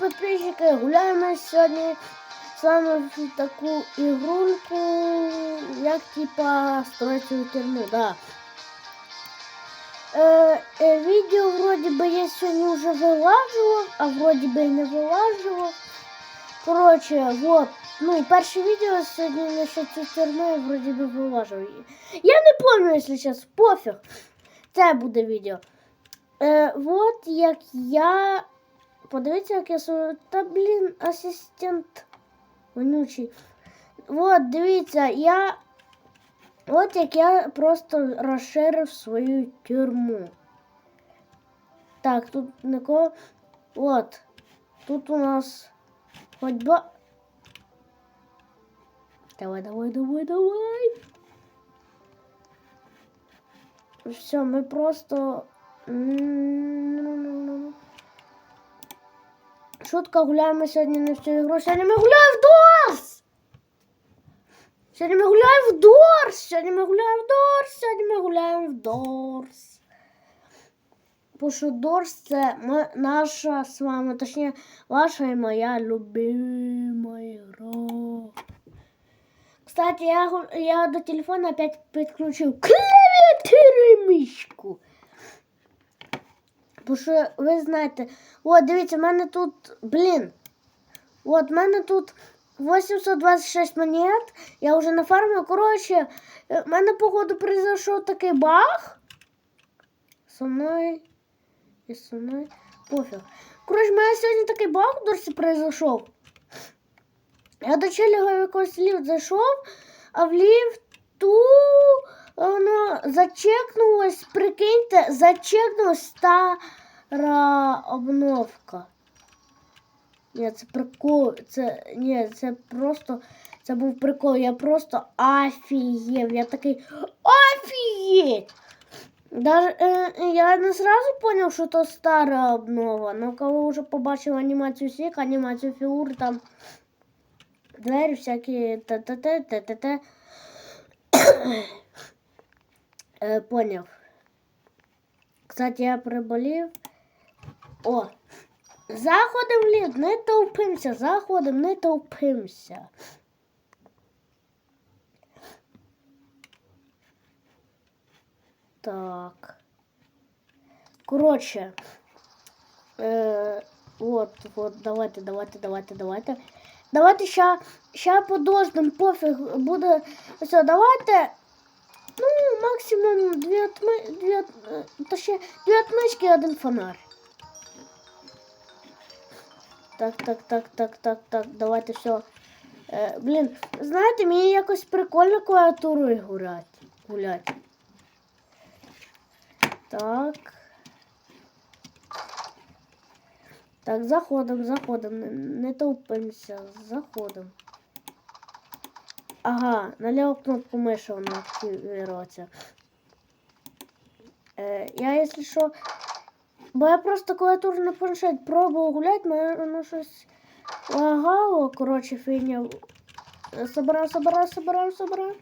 підписчики, гуляємо сьогодні з вами в таку ігрульку, як типа строїться тюрму, да. Е, е, відео вроді би я сьогодні вже вилажував, а вроді би і не вилажував. Коротше, вот, ну, перше відео сьогодні на цю тюрму я вроді би вилажував. Я не пам'ятаю, якщо зараз, пофіг. Це буде відео. Е, вот як я. Подивіться, як я свою. Та блін, асистент вонючий. Вот, дивіться, я. От як я просто розширив свою тюрму. Так, тут нікого. От. Тут у нас ходьба. Давай, давай, давай, давай. Все, ми просто. Шутка, гуляємо сьогодні не в цю ігру. Сьогодні ми гуляємо в Дорс! Сьогодні ми гуляємо в Дорс! Сьогодні ми гуляємо в Дорс! Сьогодні ми гуляємо в Дорс. Бо що Дорс це наша з вами, точніше, ваша і моя любима ігра. Кстати, я, я до телефона опять підключив клавіатуру і мишку. Бо що ви знаєте, от дивіться, в мене тут, блін. От в мене тут 826 монет. Я вже нафармив. Коротше, е, в мене, походу, произошов такий баг. Со мною. І со мною. Пофіг. Коротше, в мене сьогодні такий баг в дорсі произошов. Я до челіга якийсь ліфт зайшов, а в ліфту воно зачекнулось, прикиньте, зачекнулась стара обновка. Ні, це прикол. Це ні, це просто. Це був прикол. Я просто офігів. Я такий офігеть! Даже, е, я не сразу понял, що то стара обнова, но коли вже побачив анімацію сік, анімацію фігур, там двері всякі т-т-т, т-т-т. Е, поняв. Кстати, я приболів. О! Заходим в лід, не товпимося, заходим, не товпимося. Так. Коротше. Е, от, от, давайте, давайте, давайте, давайте. Давайте ща, ща подождем, пофіг буде. Все, давайте. Максимум дві отми, дві, е, ще дві отмички і один фонарь. Так, так, так, так, так, так, давайте все. Е, блін, знаєте, мені якось прикольно клавіатурою гулять. гулять. Так. Так, заходимо, заходимо. Не, не товпимося, заходимо. Ага, на ліву кнопку миші вона активується. Е, я, якщо що, Бо я просто клавіатуру на планшет пробував гуляти, мене воно щось лагало, коротше, фігня. Собирав, собирав, собирав, собирав.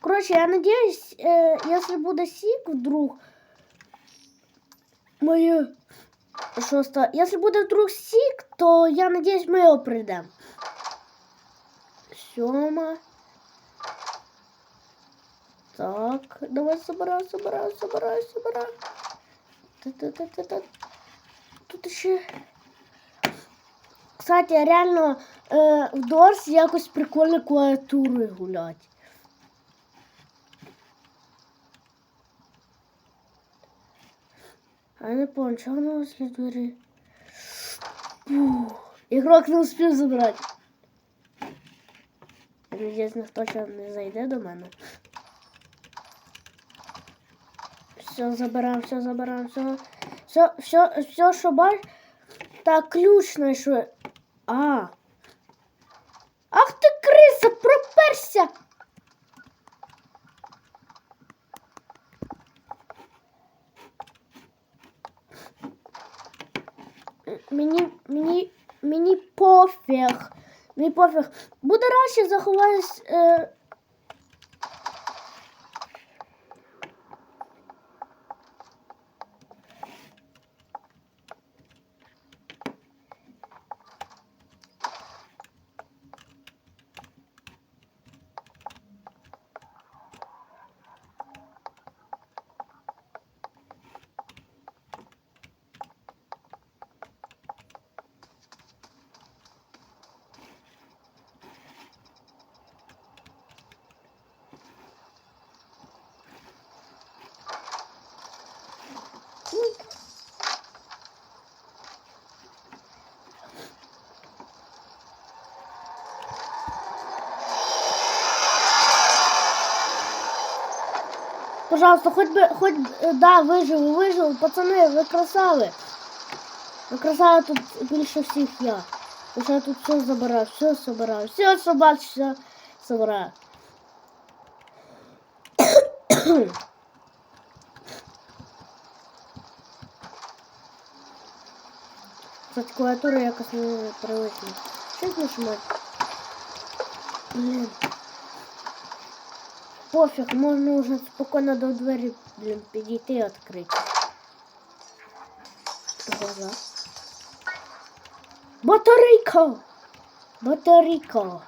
Коротше, я надіюсь, е, якщо буде сік вдруг, моє шоста. Якщо буде вдруг сік, то я надіюсь, ми його прийдемо. Сьома. Так, давай собирай, собирай, собирай. Та-та-та-та-та. Тут ще. Кстати, реально е, в Дорс якось прикольно клавіатурою гулять. А не помню, чого воно. Фух. Ігрок не успів забрати. Я надіюсь, ніхто ще не зайде до мене. Все, забираем, все, забираем, все. Все, все, все, що бач. Так, ключ знайшов. А. Ах ти криса, проперся! М- Мені, мені, мені пофіг. Мені пофіг. Буде краще заховаюсь. Е... Пожалуйста, хоть би, хоть, е, да, виживу, виживу, пацани, ви красави. Ви красави тут більше всіх я. Тому що я тут все забираю, все забираю, все собач, все забираю. Кстати, клавіатура якось не привикла. Щось нажимати. Блін. Пофіг, можна вже спокійно до двері, блін, підійти і відкрити. Глаза. Батарейка! Батарейка!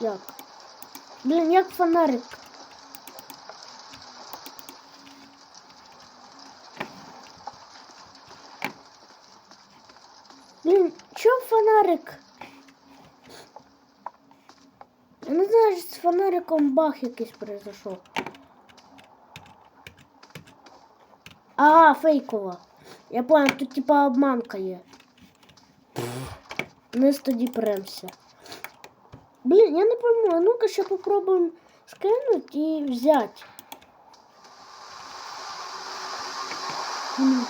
Як? Блін, як фонарик. Я не знаю, з фонариком бах якийсь произошов. А, фейкова. Я понял, тут типа обманка є. Вниз тоді премся. Блін, я не пойму, а ну-ка ще попробуємо скинуть і взяти. М.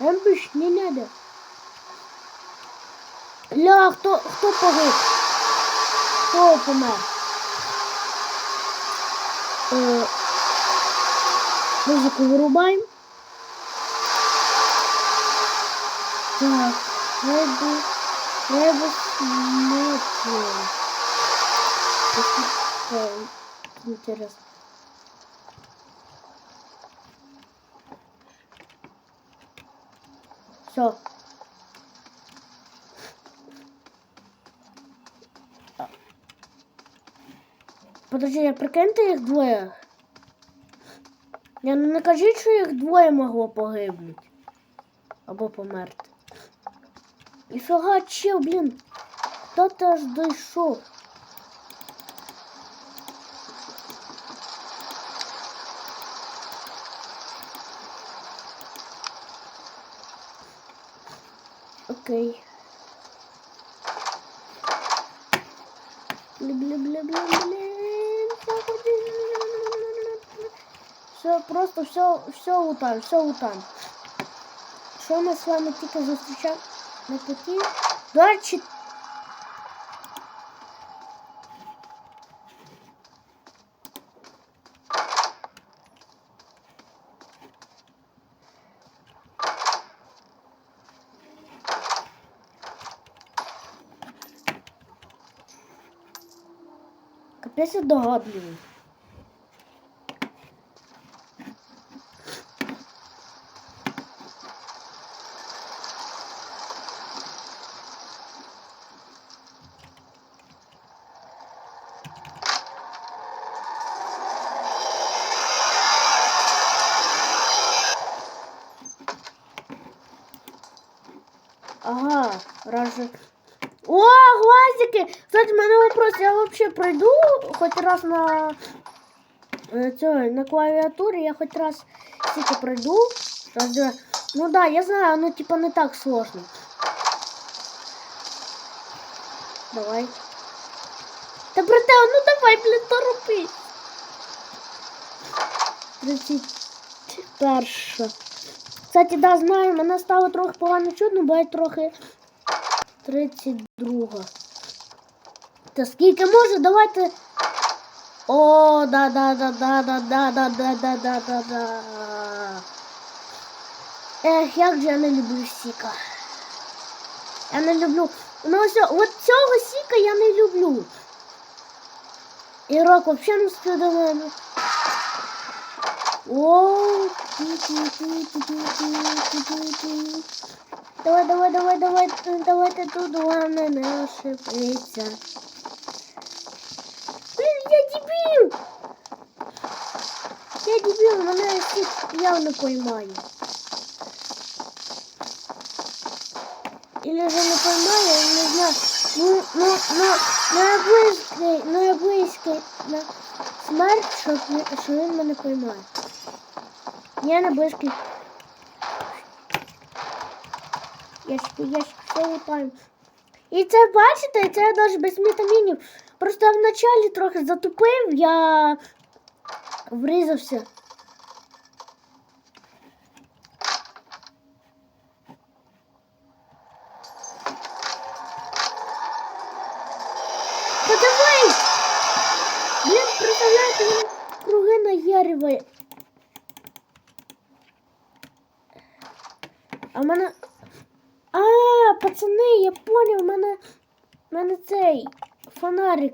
Эмбиш, не надо. Ля, хто, хто погиб? Хто помер? Е, музику вирубаємо. Так, треба, треба смити. Интересно. Все. Подожди, я прикиньте їх двоє. Я не кажіть, що їх двоє могло погибнути. Або померти. І фіга че, блін. Хто ти аж дійшов? Окей. Просто все, все утан, все утан. Що ми з вами тільки зустрічали на путі? До речі, капець догадливий. Разве... О, глазики! Кстати, у мене вопрос. Я вообще пройду хоть раз на е, цьому, на клавіатурі, я хоть раз тільки пройду. Раз, два. Ну да, я знаю, оно типа не так сложно. Давай. Та брате, ну давай, блін, торопись. 31. Кстати, да, знаю, мене стало трохи погано чутно, бо я трохи 32. Та скільки може, давайте. О, да, да, да, да, да, да, да, да, да, да, да, да. Ех, як же я не люблю сіка. Я не люблю. Ну ось, от цього сіка я не люблю. І рок взагалі не спів до мене. О. Давай, давай, давай, давай, давайте тут главное не ошибиться. Блин, я дебил! Я дебил, мене всіх явно поймає. Или же не поймає, я не знаю. Ну, ну, ну, на близький, на близький, на смерть, не- що він мене поймає. Ні, не близький. Ящики, ящики, все лутаємо. І це бачите, це я навіть без вітамінів. Просто в началі трохи затупив, я врізався. Давай! Блін, представляєте, він круги наярює. А в мене. А, пацани, я поняв, в мене. в мене цей фонарик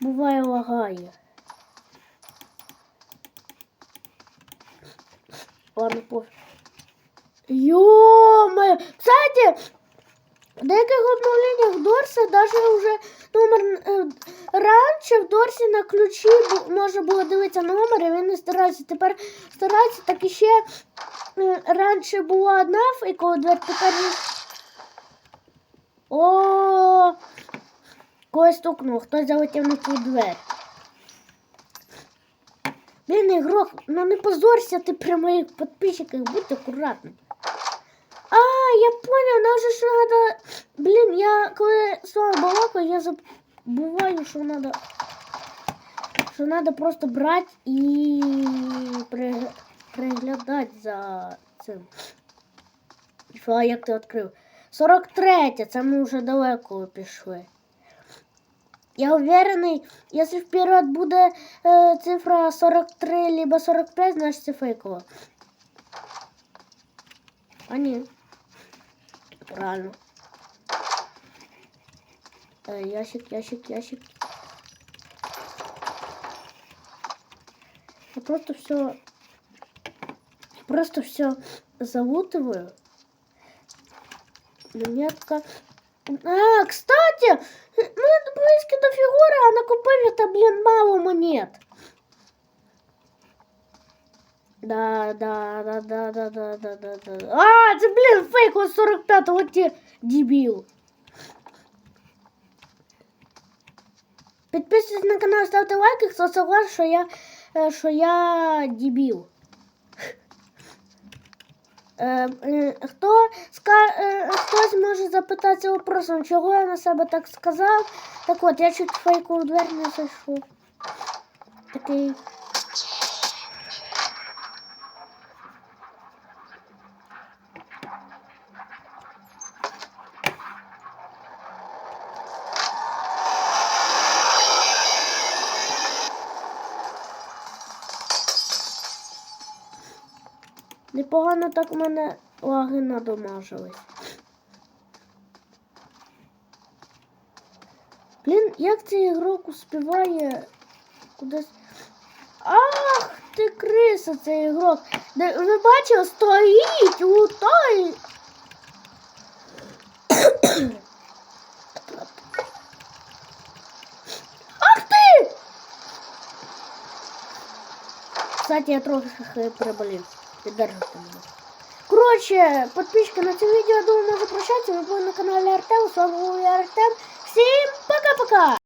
буває лагає. Ладно, пофіг. Ё-моё! Кстати, в деяких обновленнях Дорса даже вже номер е, раніше в Дорсі на ключі можна було дивитися номер, і він не старався. Тепер старається, так і ще е, раніше була одна фейкова тепер. О, когось стукнув, хтось залетів на ту двері. Блін, ігрок, ну не позорся ти при моїх підписчиках, будь акуратним. А, я понял, нам же що надо. Блін, я коли з вами балакаю, я забуваю, що надо. Що надо просто брати і. приглядати за цим. Що, як ти відкрив? 43, це ми вже далеко пішли. Я уверений, якщо вперед буде е, цифра 43 либо 45, значить це фейково. А ні. Правильно. Е, ящик, ящик, ящик. Я просто все... Просто все залутываю. Монетка. А, кстати, ми близько до фігури, а накупив я та, блін, мало монет. Да, да, да, да, да, да, да, да, да. А, це, блін, фейк ось 45 от ті дебіл. Підписуйтесь на канал, ставте лайки, хто согласен, що я, е, що я дебіл. Е, хто е, хтось може запитатися вопросом, чого я на себе так сказав. Так от, я чуть фейкову двері не зайшов. Такий. Непогано так у мене лаги надомажились. Блін, як цей ігрок успіває кудись. Ах ти криса, цей ігрок. Де, ви бачили, стоїть у той. Ах ти! Кстати, я трохи приболів. Піддержуйте мене. Коротше, на це відео, думаю, можу прощатися. Ви були на каналі Артем. З вами був я Артем. Всім пока-пока!